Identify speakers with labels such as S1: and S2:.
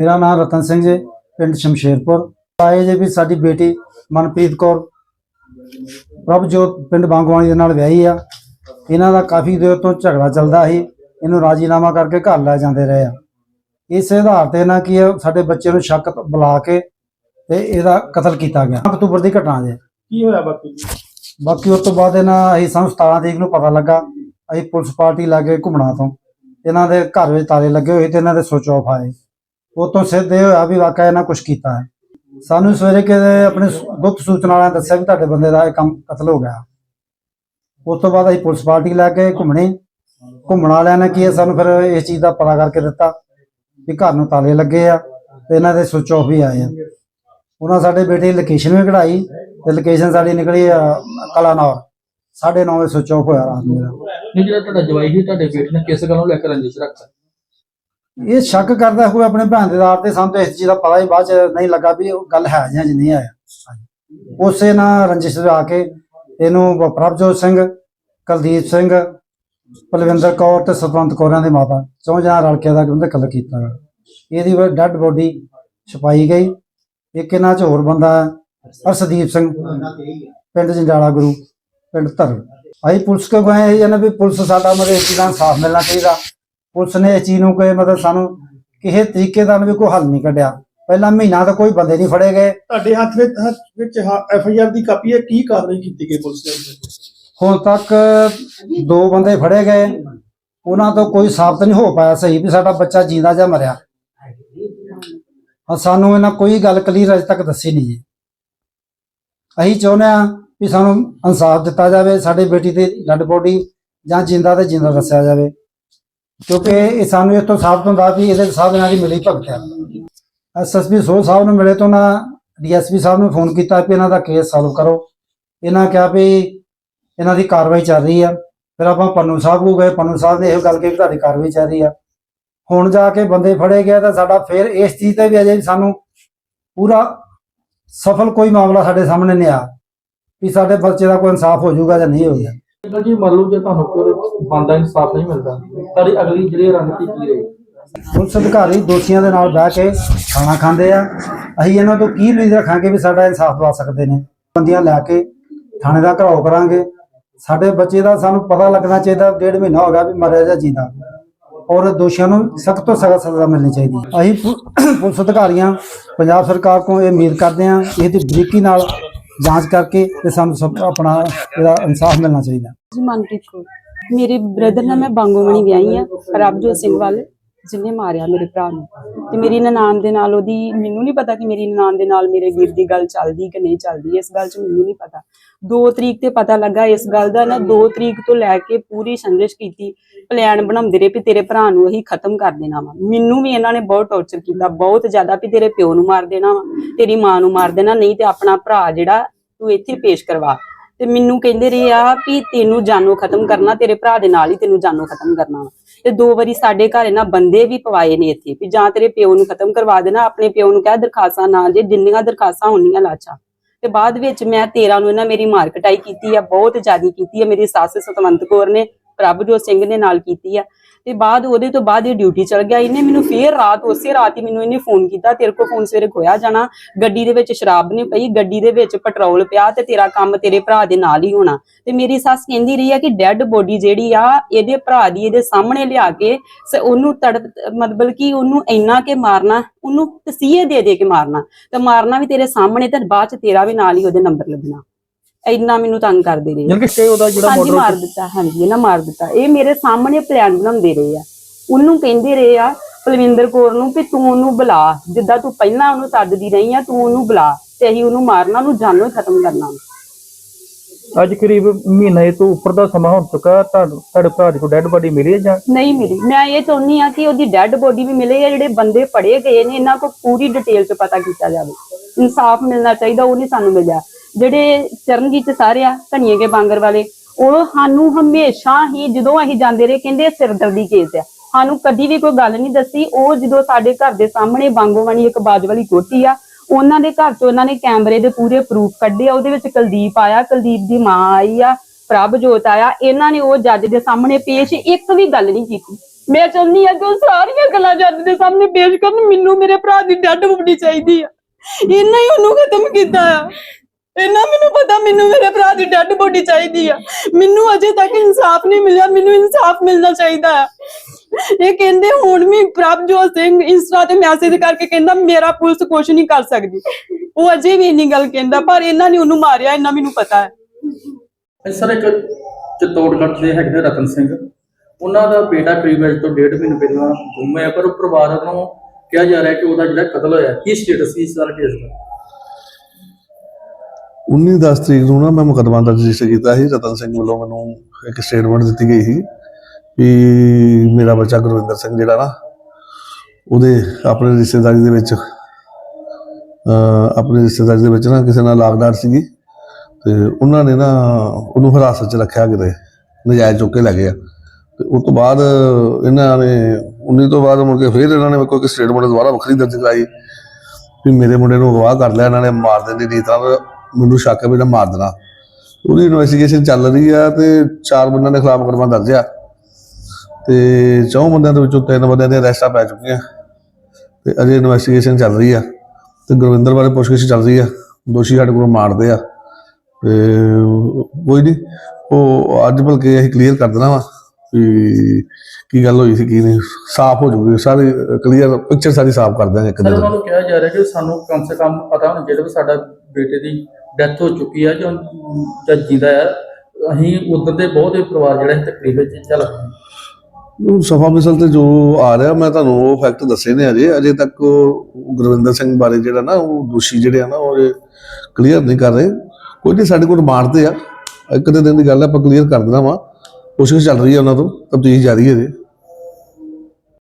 S1: ਮੇਰਾ ਨਾਮ ਰਤਨ ਸਿੰਘ ਜੀ ਪਿੰਡ ਸ਼ਮਸ਼ੇਰਪੁਰ। ਆਏ ਜੇ ਵੀ ਸਾਡੀ ਬੇਟੀ ਮਨਪ੍ਰੀਤ ਕੌਰ ਪ੍ਰਭਜੋਤ ਪਿੰਡ ਬਾਂਗਵਾਨੀ ਦੇ ਨਾਲ ਵਿਆਹੀ ਆ। ਇਹਨਾਂ ਦਾ ਕਾਫੀ ਦੇਰ ਤੋਂ ਝਗੜਾ ਚੱਲਦਾ ਸੀ। ਇਹਨੂੰ ਰਾਜੀਨਾਮਾ ਕਰਕੇ ਘਰ ਲੈ ਜਾਂਦੇ ਰਹੇ ਆ। ਇਸੇ ਆਧਾਰ ਤੇ ਨਾ ਕੀ ਸਾਡੇ ਬੱਚੇ ਨੂੰ ਸ਼ੱਕ ਬੁਲਾ ਕੇ ਤੇ ਇਹਦਾ ਕਤਲ ਕੀਤਾ ਗਿਆ। ਅਕਤੂਬਰ ਦੀ ਘਟਨਾ ਜੇ।
S2: ਕੀ ਹੋਇਆ ਬਾਕੀ
S1: ਬਾਕੀ ਉਸ ਤੋਂ ਬਾਅਦ ਇਹਨਾਂ ਅਸੀਂ ਸਾਨੂੰ 17 ਤਰੀਕ ਨੂੰ ਪਤਾ ਲੱਗਾ। ਅਸੀਂ ਪੁਲਿਸ ਪਾਰਟੀ ਲਾਗੇ ਘੁੰਮਣਾ ਤੋਂ। ਇਹਨਾਂ ਦੇ ਘਰ ਵਿੱਚ ਤਾਲੇ ਲੱਗੇ ਹੋਏ ਤੇ ਇਹਨਾਂ ਦੇ ਸੁਚ ਆਫ ਆਏ। ਉਹ ਤੋਂ ਸਿੱਧ ਇਹ ਹੋਇਆ ਵੀ ਵਾਕਿਆ ਇਹਨਾਂ ਕੁਝ ਕੀਤਾ ਹੈ। ਸਾਨੂੰ ਸਵੇਰੇ ਕਿਤੇ ਆਪਣੇ ਗੁਪਤ ਸੂਚਨਾ ਵਾਲਿਆਂ ਦੱਸਿਆ ਵੀ ਤੁਹਾਡੇ ਬੰਦੇ ਦਾ ਇਹ ਕੰਮ ਕਤਲ ਹੋ ਗਿਆ। ਉਸ ਤੋਂ ਬਾਅਦ ਅਸੀਂ ਪੁਲਿਸ ਪਾਰਟੀ ਲੈ ਕੇ ਘੁੰਮਣੇ। ਘੁੰਮਣ ਵਾਲਿਆਂ ਨੇ ਕੀ ਸਾਨੂੰ ਫਿਰ ਇਸ ਚੀਜ਼ ਦਾ ਪਤਾ ਕਰਕੇ ਦਿੱਤਾ ਵੀ ਘਰ ਨੂੰ ਤਾਲੇ ਲੱਗੇ ਆ ਤੇ ਇਹਨਾਂ ਦੇ ਸੁਚ ਆਫ ਵੀ ਆਏ ਆ। ਉਹਨਾਂ ਸਾਡੇ ਬੇਟੇ ਦੀ ਲੋਕੇਸ਼ਨ ਵੀ ਕਢਾਈ ਤੇ ਲੋਕੇਸ਼ਨ ਸਾਡੀ ਨਿਕਲੀ ਆ, ਕਲਾਨੌਰ। 9:30 ਵਜੇ ਸੁਚ ਆਫ ਹੋਇਆ ਰਾਤ ਨੂੰ।
S2: ਜਿਹੜਾ ਤੁਹਾਡਾ ਜਵਾਈ ਸੀ ਤੁਹਾਡੇ ਬੇਟੇ ਨੇ ਕਿਸ ਗੱਲੋਂ ਲੈ ਕੇ ਰੰਜਿਸ਼ ਰੱਖਦਾ
S1: ਇਹ ਸ਼ੱਕ ਕਰਦਾ ਹੋਇਆ ਆਪਣੇ ਭੈਣ ਦੇ ਦਾਰ ਤੇ ਸਾਨੂੰ ਤਾਂ ਇਸ ਚੀਜ਼ ਦਾ ਪਤਾ ਹੀ ਬਾਅਦ ਚ ਨਹੀਂ ਲੱਗਾ ਵੀ ਉਹ ਗੱਲ ਹੈ ਜਾਂ ਨਹੀਂ ਹੈ। ਉਸੇ ਨਾਲ ਰੰਜਿਸ਼ ਆ ਕੇ ਇਹਨੂੰ ਪ੍ਰਭਜੋਤ ਸਿੰਘ ਕੁਲਦੀਪ ਸਿੰਘ ਪਲਵਿੰਦਰ ਕੌਰ ਤੇ ਸਤਵੰਤ ਕੌਰਾਂ ਦੀ ਮਾਤਾ ਚੌਂ ਜਣਾ ਰਲ ਕੇ ਦਾ ਕਹਿੰਦੇ ਕਤਲ ਕੀਤਾ। ਗਾ। ਇਹਦੀ ਡੈੱਡ ਬੋਡੀ ਛਪਾਈ ਗਈ। ਇੱਕ ਇਹਨਾਂ ਚ ਹੋਰ ਬੰਦਾ ਹੈ, ਅਰਸ਼ਦੀਪ ਸਿੰਘ ਪਿੰਡ ਜੰਡਾਲਾ ਗੁਰੂ ਪਿੰਡ ਧਰ ਆਈ ਪੁਲਿਸ ਕੋ ਗਏ ਇਹ ਵੀ ਪੁਲਿਸ ਸਾਡਾ ਮਤਲਬ ਇਸ ਦਾ ਇਨਸਾਫ ਮਿਲਣਾ ਚਾਹੀਦਾ। ਪੁਲਿਸ ਨੇ ਇਸ ਚੀਜ਼ ਨੂੰ ਕੋਈ ਮਤਲਬ ਸਾਨੂੰ ਕਿਸੇ ਤਰੀਕੇ ਦਾ ਵੀ ਕੋਈ ਹੱਲ ਨਹੀਂ ਕੱਢਿਆ। ਪਹਿਲਾਂ ਮਹੀਨਾ ਤਾਂ ਕੋਈ ਬੰਦੇ ਨਹੀਂ ਫੜੇ ਗਏ।
S3: ਤੁਹਾਡੇ ਹੱਥ ਵਿੱਚ ਹੱਥ ਵਿੱਚ ਐਫ ਆਈ ਆਰ ਦੀ ਕਾਪੀ ਹੈ ਕੀ ਕਾਰਵਾਈ ਕੀਤੀ ਗਈ ਪੁਲਿਸ ਨੇ
S1: ਹੁਣ ਤੱਕ ਦੋ ਬੰਦੇ ਫੜੇ ਗਏ। ਉਹਨਾਂ ਤੋਂ ਕੋਈ ਸਾਬਤ ਨਹੀਂ ਹੋ ਪਾਇਆ ਸਹੀ ਵੀ ਸਾਡਾ ਬੱਚਾ ਜਿੰਦਾ ਜਾਂ ਮਰਿਆ। ਹਾਂ ਸਾਨੂੰ ਇਹਨਾਂ ਕੋਈ ਗੱਲ ਕਲੀਅਰ ਅਜੇ ਤੱਕ ਦੱਸੀ ਨਹੀਂ ਜੀ। ਅਸੀਂ ਚਾਹੁੰਦੇ ਆ ਵੀ ਸਾਨੂੰ ਇਨਸਾਫ ਦਿੱਤਾ ਜਾਵੇ ਸਾਡੇ ਬੇਟੀ ਦੀ ਡੈਡ ਬੋਡੀ ਜਾਂ ਜਿੰਦਾ ਤੇ ਜਿੰਦਾ ਦੱਸਿਆ ਜਾਵੇ। ਕਿਉਂਕਿ ਇਹ ਸਾਨੂੰ ਇਸ ਤੋਂ ਸਾਬਤ ਹੁੰਦਾ ਵੀ ਇਹਦੇ ਸਾਹਿਬ ਨਾਲ ਹੀ ਮਿਲੀ ਭਗਤ ਹੈ। ਐਸਐਸਪੀ ਸੋਹ ਸਾਹਿਬ ਨੂੰ ਮਿਲੇ ਤੋਂ ਨਾ ਡੀਐਸਪੀ ਸਾਹਿਬ ਨੂੰ ਫੋਨ ਕੀਤਾ ਵੀ ਇਹਨਾਂ ਦਾ ਕੇਸ ਸੋਲਵ ਕਰੋ। ਇਹਨਾਂ ਕਿਹਾ ਵੀ ਇਹਨਾਂ ਦੀ ਕਾਰਵਾਈ ਚੱਲ ਰਹੀ ਆ। ਫਿਰ ਆਪਾਂ ਪੰਨੂ ਸਾਹਿਬ ਕੋਲ ਗਏ। ਪੰਨੂ ਸਾਹਿਬ ਨੇ ਇਹੋ ਗੱਲ ਕਹੀ ਤੁਹਾਡੀ ਕਾਰਵਾਈ ਚੱਲ ਰਹੀ ਆ। ਹੁਣ ਜਾ ਕੇ ਬੰਦੇ ਫੜੇ ਗਏ ਤਾਂ ਸਾਡਾ ਫਿਰ ਇਸ ਚੀਜ਼ ਤੇ ਵੀ ਅਜੇ ਸਾਨੂੰ ਪੂਰਾ ਸਫਲ ਕੋਈ ਮਾਮਲਾ ਸਾਡੇ ਸਾਹਮਣੇ ਨਹੀਂ ਆ ਵੀ ਸਾਡੇ ਬੱਚੇ ਦਾ ਕੋਈ ਇਨਸਾਫ ਹੋ ਜਾਊਗਾ ਜਾਂ ਨਹੀਂ ਹੋਊਗਾ।
S2: ਅੰਕਲ ਜੀ, ਮੰਨ ਲਓ ਜੇ ਤੁਹਾਨੂੰ ਕੋਈ ਬੰਦਾ ਇਨਸਾਫ ਨਹੀਂ ਮਿਲਦਾ, ਤੁਹਾਡੀ ਅਗਲੀ ਜਿਹੜੀ ਰਣਨੀਤੀ ਕੀ ਰਹੇਗੀ?
S1: ਪੁਲਿਸ ਅਧਿਕਾਰੀ ਦੋਸ਼ੀਆਂ ਦੇ ਨਾਲ ਬਹਿ ਕੇ ਖਾਣਾ ਖਾਂਦੇ ਆ। ਅਸੀਂ ਇਹਨਾਂ ਤੋਂ ਕੀ ਉਮੀਦ ਰੱਖਾਂਗੇ ਵੀ ਸਾਡਾ ਇਨਸਾਫ ਦਵਾ ਸਕਦੇ ਨੇ? ਬੰਦੀਆਂ ਲੈ ਕੇ ਥਾਣੇ ਦਾ ਘਰਾਓ ਕਰਾਂਗੇ। ਸਾਡੇ ਬੱਚੇ ਦਾ ਸਾਨੂੰ ਪਤਾ ਲੱਗਣਾ ਚਾਹੀਦਾ, ਡੇਢ ਮਹੀਨਾ ਹੋ ਗਿਆ ਵੀ ਮਰਿਆ ਜਾਂ ਜੀਦਾ। ਔਰ ਦੋਸ਼ੀਆਂ ਨੂੰ ਸਖਤ ਤੋਂ ਸਖਤ ਸਜ਼ਾ ਮਿਲਣੀ ਚਾਹੀਦੀ। ਅਸੀਂ ਪੁਲਿਸ ਅਧਿਕਾਰੀਆਂ, ਪੰਜਾਬ ਸਰਕਾਰ ਕੋਲ ਇਹ ਉਮੀਦ ਕਰਦੇ ਹਾਂ ਇਹ ਇਹਦੀ ਬਰੀਕੀ ਨਾਲ ਜਾਂਚ ਕਰਕੇ ਤੇ ਸਾਨੂੰ ਸਭ ਆਪਣਾ ਇਹਦਾ ਇਨਸਾਫ ਮਿਲਣਾ ਚਾਹੀਦਾ।
S4: ਜੀ, ਮਨਪ੍ਰੀਤ ਕੌਰ। ਮੇਰੇ ਬ੍ਰਦਰ ਨਾਲ ਮੈਂ ਬਾਂਗੋਮਣੀ ਵਿਆਹੀ ਆ ਪ੍ਰਭਜੋਤ ਸਿੰਘ ਵੱਲ। ਜਿਹਨੇ ਮਾਰਿਆ ਮੇਰੇ ਭਰਾ ਨੂੰ। ਤੇ ਮੇਰੀ ਨਨਾਣ ਦੇ ਨਾਲ ਉਹਦੀ, ਮੈਨੂੰ ਨਹੀਂ ਪਤਾ ਕਿ ਮੇਰੀ ਨਨਾਣ ਦੇ ਨਾਲ ਮੇਰੇ ਵੀਰ ਦੀ ਗੱਲ ਚੱਲਦੀ ਕਿ ਨਹੀਂ ਚੱਲਦੀ। ਇਸ ਗੱਲ 'ਚ ਮੈਨੂੰ ਨਹੀਂ ਪਤਾ। 2 ਤਰੀਕ ਤੇ ਪਤਾ ਲੱਗਾ ਇਸ ਗੱਲ ਦਾ ਨਾ 2 ਤਰੀਕ ਤੋਂ ਲੈ ਕੇ ਪੂਰੀ ਸੰਜਿਸ਼ ਕੀਤੀ। ਪਲਾਨ ਬਣਾਉਂਦੇ ਰਹੇ ਵੀ ਤੇਰੇ ਭਰਾ ਨੂੰ ਅਸੀਂ ਖਤਮ ਕਰ ਦੇਣਾ ਵਾ। ਮੈਨੂੰ ਵੀ ਇਹਨਾਂ ਨੇ ਬਹੁਤ ਟੌਰਚਰ ਕੀਤਾ, ਬਹੁਤ ਜ਼ਿਆਦਾ ਵੀ ਤੇਰੇ ਪਿਓ ਨੂੰ ਮਾਰ ਦੇਣਾ ਵਾ, ਤੇਰੀ ਮਾਂ ਨੂੰ ਮਾਰ ਦੇਣਾ, ਨਹੀਂ ਤੇ ਆਪਣਾ ਭਰਾ ਜਿਹੜਾ ਤੂੰ ਇੱਥੇ ਪੇਸ਼ ਕਰਵਾ। ਤੇ ਮੈਨੂੰ ਕਹਿੰਦੇ ਰਹੇ ਆ ਵੀ ਤੈਨੂੰ ਜਾਨੋਂ ਖਤਮ ਕਰਨਾ, ਤੇਰੇ ਭਰਾ ਦੇ ਨਾਲ ਹੀ ਤੈਨੂੰ ਜਾਨੋਂ ਖਤਮ ਕਰਨਾ ਵਾ। ਤੇ ਦੋ ਵਾਰੀ ਸਾਡੇ ਘਰ ਇਹਨਾਂ ਬੰਦੇ ਵੀ ਪਵਾਏ ਨੇ ਇੱਥੇ ਵੀ ਜਾਂ ਤੇਰੇ ਪਿਓ ਨੂੰ ਖਤਮ ਕਰਵਾ ਦੇਣਾ, ਆਪਣੇ ਪਿਓ ਨੂੰ ਕਹਿ ਦਰਖਾਸਾਂ ਨਾ ਜੇ ਜਿੰਨੀਆਂ ਦਰਖਾਸਤਾਂ ਹੁੰਦੀਆਂ ਲਾਚਾ। ਤੇ ਬਾਅਦ ਵਿੱਚ ਮੈਂ 13 ਨੂੰ ਇਹਨਾਂ ਮੇਰੀ ਮਾਰਕਟਾਈ ਕੀਤੀ ਆ, ਬਹੁਤ ਜ਼ਿਆਦਾ ਕੀਤੀ ਆ, ਮੇਰੀ ਸੱਸ ਸਤਵੰਤ ਕੌਰ ਨੇ ਪ੍ਰਭਜੋਤ ਸਿੰਘ ਨੇ ਨਾਲ ਕੀਤੀ ਆ। ਤੇ ਬਾਅਦ ਉਹਦੇ ਤੋਂ ਬਾਅਦ ਇਹ ਡਿਊਟੀ ਚਲ ਗਿਆ। ਇਹਨੇ ਮੈਨੂੰ ਫੇਰ ਰਾਤ, ਉਸੇ ਰਾਤ ਹੀ ਮੈਨੂੰ ਇਹਨੇ ਫੋਨ ਕੀਤਾ। ਤੇਰੇ ਕੋਲ ਫੋਨ ਸਵੇਰੇ ਖੋਇਆ ਜਾਣਾ। ਗੱਡੀ ਦੇ ਵਿੱਚ ਸ਼ਰਾਬ ਨਹੀਂ ਪਈ। ਗੱਡੀ ਦੇ ਵਿੱਚ ਪੈਟਰੋਲ ਪਿਆ ਤੇ ਤੇਰਾ ਕੰਮ ਤੇਰੇ ਭਰਾ ਦੇ ਨਾਲ ਹੀ ਹੋਣਾ। ਤੇ ਮੇਰੀ ਸੱਸ ਕਹਿੰਦੀ ਰਹੀ ਆ ਕਿ ਡੈੱਡ ਬੋਡੀ ਜਿਹੜੀ ਆ, ਇਹਦੇ ਭਰਾ ਦੀ ਇਹਦੇ ਸਾਹਮਣੇ ਲਿਆ ਕੇ ਉਹਨੂੰ ਤੜ ਮਤਲਬ ਕਿ ਉਹਨੂੰ ਇੰਨਾ ਕੇ ਮਾਰਨਾ, ਉਹਨੂੰ ਤਸੀਹੇ ਦੇ ਦੇ ਕੇ ਮਾਰਨਾ। ਤੇ ਮਾਰਨਾ ਵੀ ਤੇਰੇ ਸਾਹਮਣੇ ਤੇ ਬਾਅਦ ਚ ਤੇਰਾ ਵੀ ਨਾਲ ਹੀ ਉਹਦੇ ਨੰਬਰ ਲੱਗਣਾ। ਇੰਨਾ ਮੈਨੂੰ ਤੰਗ ਕਰਦੇ ਰਹੇ।
S2: ਯਾਨੀ ਕਿ ਸਟੇ ਉਹਦਾ ਜਿਹੜਾ
S4: ਹਾਂਜੀ ਮਾਰ
S2: ਮਾਡਲ
S4: ਦਿੱਤਾ ਹਾਂਜੀ ਇਹਨਾਂ ਮਾਰ ਦਿੱਤਾ। ਇਹ ਮੇਰੇ ਸਾਹਮਣੇ ਪਲਾਨ ਬਣਾਉਂਦੇ ਰਹੇ ਆ। ਉਹਨੂੰ ਕਹਿੰਦੇ ਰਹੇ ਆ ਪਲਵਿੰਦਰ ਕੌਰ ਨੂੰ ਕਿ ਤੂੰ ਉਹਨੂੰ ਬੁਲਾ। ਜਿੱਦਾਂ ਤੂੰ ਪਹਿਲਾਂ ਉਹਨੂੰ ਸੱਦਦੀ ਰਹੀ ਆ ਤੂੰ ਉਹਨੂੰ ਬੁਲਾ ਤੇ ਅਸੀਂ ਉਹਨੂੰ ਮਾਰਨਾ ਉਹਨੂੰ ਜਾਨੋਂ ਹੀ ਖਤਮ ਕਰਨਾ।
S2: ਅੱਜ ਕਰੀਬ ਮਹੀਨੇ ਤੋਂ ਉੱਪਰ ਦਾ ਸਮਾਂ ਹੋ ਚੁੱਕਾ ਤੁਹਾਨੂੰ ਤੁਹਾਡੇ ਭਰਾ ਦੀ ਡੈੱਡ ਬਾਡੀ ਮਿਲੀ ਹੈ ਜਾਂ?
S4: ਨਹੀਂ ਮਿਲੀ। ਮੈਂ ਇਹ ਚਾਹੁੰਦੀ ਆ ਕਿ ਉਹਦੀ ਡੈੱਡ ਬੋਡੀ ਵੀ ਮਿਲੇ ਆ ਜਿਹੜੇ ਬੰਦੇ ਫੜੇ ਗਏ ਨੇ ਇਹਨਾਂ ਕੋਲ ਪੂਰੀ ਡਿਟੇਲ ਚ ਪਤਾ ਕੀਤਾ ਜਾਵੇ। ਇਨਸਾਫ ਮਿਲਣਾ ਚਾਹੀਦਾ ਉਹ ਨਹੀਂ ਸਾਨੂੰ ਮਿਲਿਆ। ਜਿਹੜੇ ਚਰਨਜੀਤ ਸਾਰੇ ਆ, ਧਨੀਏ ਕੇ ਬਾਂਗਰ ਵਾਲੇ, ਉਹ ਸਾਨੂੰ ਹਮੇਸ਼ਾ ਹੀ ਜਦੋਂ ਅਸੀਂ ਜਾਂਦੇ ਰਹੇ, ਕਹਿੰਦੇ ਸਿਰਦਰਦੀ ਕੇਸ ਆ। ਸਾਨੂੰ ਕਦੀ ਵੀ ਕੋਈ ਗੱਲ ਨਹੀਂ ਦੱਸੀ, ਉਹ ਜਦੋਂ ਸਾਡੇ ਘਰ ਦੇ ਸਾਹਮਣੇ ਬਾਂਗੋਵਾਣੀ ਇੱਕ ਬਾਜ ਵਾਲੀ ਕੋਠੀ ਆ, ਉਹਨਾਂ ਦੇ ਘਰ ਚੋਂ ਉਹਨਾਂ ਨੇ ਕੈਮਰੇ ਦੇ ਪੂਰੇ ਪ੍ਰੂਫ ਕੱਢੇ ਆ, ਉਹਦੇ ਵਿੱਚ ਕੁਲਦੀਪ ਆਇਆ, ਕੁਲਦੀਪ ਦੀ ਮਾਂ ਆਈ ਆ, ਪ੍ਰਭਜੋਤ ਆਇਆ, ਇਹਨਾਂ ਨੇ ਉਹ ਜੱਜ ਦੇ ਸਾਹਮਣੇ ਪੇਸ਼ ਇੱਕ ਵੀ ਗੱਲ ਨਹੀਂ ਕੀਤੀ। ਮੈਂ ਚਾਹੁੰਦੀ ਆ ਕਿ ਉਹ ਸਾਰੀਆਂ ਗੱਲਾਂ ਜੱਜ ਦੇ ਸਾਹਮਣੇ ਪੇਸ਼ ਕਰਨ, ਮੈਨੂੰ ਮੇਰੇ ਭਰਾ ਦੀ ਡੱਡ ਬੁੱਢੀ ਚਾਹੀਦੀ ਆ। ਇਹਨਾਂ ਹੀ ਉਹਨੂੰ ਖਤਮ ਕੀਤਾ ਆ। ਇੰਨਾ ਮੈਨੂੰ ਪਤਾ, ਮੈਨੂੰ ਮੇਰੇ ਭਰਾ ਦੀ ਡੱਡ ਬੋਡੀ ਚਾਹੀਦੀ ਆ। ਮੈਨੂੰ ਅਜੇ ਤੱਕ ਇਨਸਾਫ ਨਹੀਂ ਮਿਲਿਆ, ਮੈਨੂੰ ਇਨਸਾਫ ਮਿਲਣਾ ਚਾਹੀਦਾ ਆ। ਇਹ ਕਹਿੰਦੇ ਹੁਣ ਵੀ ਪ੍ਰਭਜੋਤ ਸਿੰਘ ਇੰਸਟਾ ਤੇ ਮੈਸੇਜ ਕਰਕੇ ਕਹਿੰਦਾ, ਮੇਰਾ ਪੁਲਿਸ ਕੁਝ ਨਹੀਂ ਕਰ ਸਕਦੀ। ਉਹ ਅਜੇ ਵੀ ਇੰਨੀ ਗੱਲ ਕਹਿੰਦਾ, ਪਰ ਇਹਨਾਂ ਨੇ ਉਹਨੂੰ ਮਾਰਿਆ, ਇੰਨਾ ਮੈਨੂੰ ਪਤਾ ਹੈ।
S5: ਸਰ ਇੱਕ ਚਿੱਤੌੜਗੜ੍ਹ ਦੇ ਹੈਗੇ ਰਤਨ ਸਿੰਘ। ਉਹਨਾਂ ਦਾ ਬੇਟਾ ਕਰੀਬ ਅੱਜ ਤੋਂ ਡੇਢ ਮਹੀਨੇ ਪਹਿਲਾਂ ਗੁੰਮ ਹੋਇਆ, ਪਰ ਉਹ ਪਰਿਵਾਰ ਵੱਲੋਂ ਕਿਹਾ ਜਾ ਰਿਹਾ ਕਿ ਉਹਦਾ ਜਿਹੜਾ ਕਤਲ ਹੋਇਆ, ਕੀ ਸਟੇਟਸ ਸੀ ਇਸ ਸਾਰਾ ਕੇਸ ਦਾ?
S6: 19 10 ਤਰੀਕ ਨੂੰ ਨਾ ਮੈਂ ਮੁਕੱਦਮਾ ਦਰਜ ਰਜਿਸਟਰ ਕੀਤਾ ਸੀ, ਰਤਨ ਸਿੰਘ ਵੱਲੋਂ ਮੈਨੂੰ ਇੱਕ ਸਟੇਟਮੈਂਟ ਦਿੱਤੀ ਗਈ ਸੀ ਕਿ ਮੇਰਾ ਬੱਚਾ ਗੁਰਵਿੰਦਰ ਸਿੰਘ ਜਿਹੜਾ ਨਾ, ਉਹਦੇ ਆਪਣੇ ਰਿਸ਼ਤੇਦਾਰੀ ਦੇ ਵਿੱਚ ਆਪਣੇ ਰਿਸ਼ਤੇਦਾਰੀ ਦੇ ਵਿੱਚ ਨਾ ਕਿਸੇ ਨਾਲ ਲਾਗਡਾਟ ਸੀਗੀ ਤੇ ਉਹਨਾਂ ਨੇ ਨਾ ਉਹਨੂੰ ਹਿਰਾਸਤ 'ਚ ਰੱਖਿਆ ਕਿਤੇ, ਨਜਾਇਜ਼ ਚੁੱਕ ਕੇ ਲੈ ਗਏ ਤੇ ਉਸ ਤੋਂ ਬਾਅਦ ਇਹਨਾਂ ਨੇ 19 ਤੋਂ ਬਾਅਦ ਮੁੜ ਕੇ ਫਿਰ ਇਹਨਾਂ ਨੇ ਮੇਰੇ ਸਟੇਟਮੈਂਟ ਦੁਬਾਰਾ ਵੱਖਰੀ ਦਰਜ ਕਰਾਈ ਵੀ ਮੇਰੇ ਮੁੰਡੇ ਨੂੰ ਅਗਵਾ ਕਰ ਲਿਆ, ਇਹਨਾਂ ਨੇ ਮਾਰ ਦੇਣ ਦੀ ਨੀਤ ਨਾਲ ਮੈਨੂੰ ਸ਼ੱਕ ਹੈ ਵੀ ਇਹਨਾਂ ਮਾਰ ਦੇਣਾ। ਉਹਦੀ ਇਨਵੈਸਟੀਗੇਸ਼ਨ ਚੱਲ ਰਹੀ ਆ ਤੇ ਚਾਰ ਬੰਦਿਆਂ ਦੇ ਖਿਲਾਫ ਮੁਕੱਦਮਾ ਦਰਜ ਆ। ਤੇ ਚੌਂ ਬੰਦਿਆਂ ਦੇ ਵਿੱਚੋਂ ਤਿੰਨ ਬੰਦਿਆਂ ਦੀਆਂ ਅਰੈਸਟਾਂ ਪੈ ਚੁੱਕੀਆਂ। ਤੇ ਅਜੇ ਇਨਵੈਸਟੀਗੇਸ਼ਨ ਚੱਲ ਰਹੀ ਆ। ਤੇ ਗੁਰਵਿੰਦਰ ਬਾਰੇ ਪੁੱਛਗਿੱਛ ਚੱਲ ਰਹੀ ਆ। ਦੋਸ਼ੀ ਸਾਡੇ ਕੋਲ ਮਾਰਦੇ ਆ। ਤੇ ਕੋਈ ਨਹੀਂ ਉਹ ਅੱਜ ਬਲਕਿ ਅਸੀਂ ਕਲੀਅਰ ਕਰ ਦੇਣਾ ਵਾ। ਵੀ ਕੀ ਗੱਲ ਹੋਈ ਸੀ ਕੀ ਨਹੀਂ ਸਾਫ਼ ਹੋ ਜੂਗੀ ਸਾਰੀ ਕਲੀਅਰ ਪਿਕਚਰ ਸਾਰੀ ਸਾਫ਼ ਕਰ ਦਿਆਂਗੇ ਇੱਕ
S5: ਸਰ
S6: ਦਿਨ।
S5: ਉਹਨਾਂ ਨੂੰ ਕਿਹਾ ਜਾ ਰਿਹਾ ਕਿ ਸਾਨੂੰ ਕਮ ਸੇ ਕਮ ਪਤਾ ਹੋਣਾ ਚਾਹੀਦਾ ਵੀ ਸਾਡਾ ਬੇਟੇ ਦੀ ਡੈਥ ਹੋ ਚੁੱਕੀ ਆ ਜਾਂ ਜਾਂ ਜਿੰਦਾ ਆ। ਅਸੀਂ ਉਦੋਂ ਦੇ ਬਹੁਤ ਪਰਿਵਾਰ ਜਿਹੜਾ ਸੀ ਤਕਲੀਫ ਵਿੱਚ ਚੱਲ।
S6: ਸਫਾ ਮਿਸਲ ਤੇ ਜੋ ਆ ਰਿਹਾ ਮੈਂ ਤੁਹਾਨੂੰ ਉਹ ਫੈਕਟ ਦੱਸੇ ਨੇ ਅਜੇ। ਅਜੇ ਤੱਕ ਉਹ ਗੁਰਵਿੰਦਰ ਸਿੰਘ ਬਾਰੇ ਜਿਹੜਾ ਨਾ ਉਹ ਦੋਸ਼ੀ ਜਿਹੜੇ ਆ ਨਾ ਉਹ ਕਲੀਅਰ ਨਹੀਂ ਕਰ ਰਹੇ। ਕੋਈ ਨਹੀਂ ਸਾਡੇ ਕੋਲ ਮਾਰਦੇ ਆ। ਇੱਕ ਦੇ ਦਿਨ ਦੀ ਗੱਲ ਆ, ਆਪਾਂ ਕਲੀਅਰ ਕਰ ਦੇਣਾ ਵਾ। ਕੋਸ਼ਿਸ਼ ਚੱਲ ਰਹੀ ਹੈ ਉਹਨਾਂ ਤੋਂ ਤਬਦੀਲ ਜਾਰੀ ਹੈ ਜੀ